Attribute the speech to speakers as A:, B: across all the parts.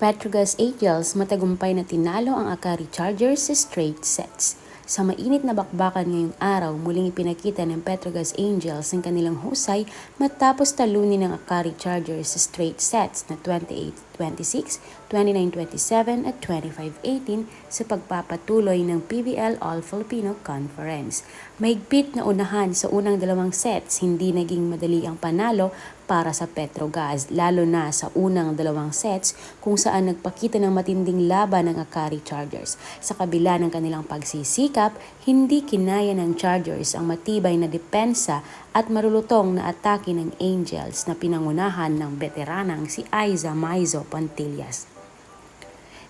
A: Petrogas Angels matagumpay na tinalo ang Akari Chargers sa straight sets. Sa mainit na bakbakan ngayong araw, muling ipinakita ng Petrogas Angels ang kanilang husay matapos talunin ng Akari Chargers sa straight sets na 28-26, 29-27 at 25-18 sa pagpapatuloy ng PBL All-Filipino Conference. Mahigpit na unahan sa unang dalawang sets, hindi naging madali ang panalo para sa Petrogas, lalo na sa unang dalawang sets kung saan nagpakita ng matinding laban ng Akari Chargers. Sa kabila ng kanilang pagsisikap, hindi kinaya ng Chargers ang matibay na depensa at marulutong na atake ng Angels na pinangunahan ng veteranang si Aiza Maizo Pantillas.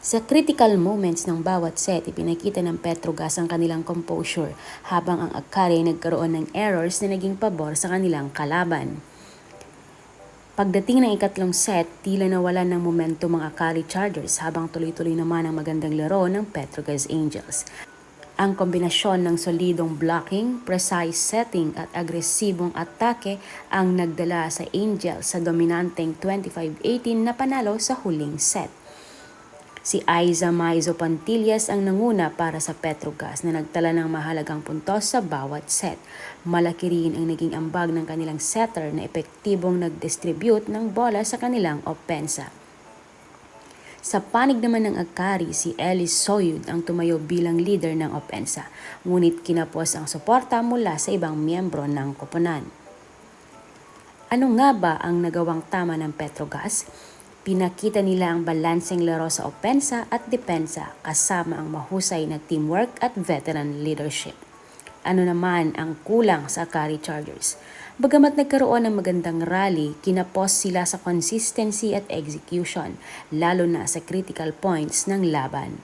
A: Sa critical moments ng bawat set, ipinakita ng Petrogas ang kanilang composure habang ang Akari ay nagkaroon ng errors na naging pabor sa kanilang kalaban. Pagdating ng ikatlong set, tila nawalan ng momentum ang Akari Chargers habang tuloy-tuloy naman ang magandang laro ng Petrogas Angels. Ang kombinasyon ng solidong blocking, precise setting at agresibong atake ang nagdala sa Angels sa dominanteng 25-18 na panalo sa huling set. Si Aiza Maizo Pantillas ang nanguna para sa Petrogas na nagtala ng mahalagang puntos sa bawat set. Malaki rin ang naging ambag ng kanilang setter na epektibong nag-distribute ng bola sa kanilang opensa. Sa panig naman ng Akari, si Ellis Soyud ang tumayo bilang leader ng opensa, ngunit kinapos ang suporta mula sa ibang miyembro ng koponan. Ano nga ba ang nagawang tama ng Petrogas? Pinakita nila ang balanseng laro sa opensa at depensa kasama ang mahusay na teamwork at veteran leadership. Ano naman ang kulang sa Akari Chargers? Bagamat nagkaroon ng magandang rally, kinapos sila sa consistency at execution, lalo na sa critical points ng laban.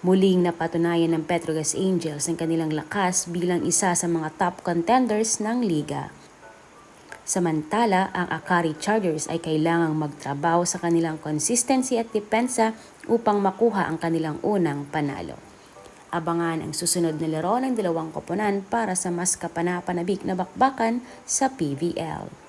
A: Muling napatunayan ng Petrogas Angels ang kanilang lakas bilang isa sa mga top contenders ng liga. Samantala, ang Akari Chargers ay kailangang magtrabaho sa kanilang consistency at depensa upang makuha ang kanilang unang panalo. Abangan ang susunod na laro ng dalawang koponan para sa mas kapanapanabik na bakbakan sa PVL.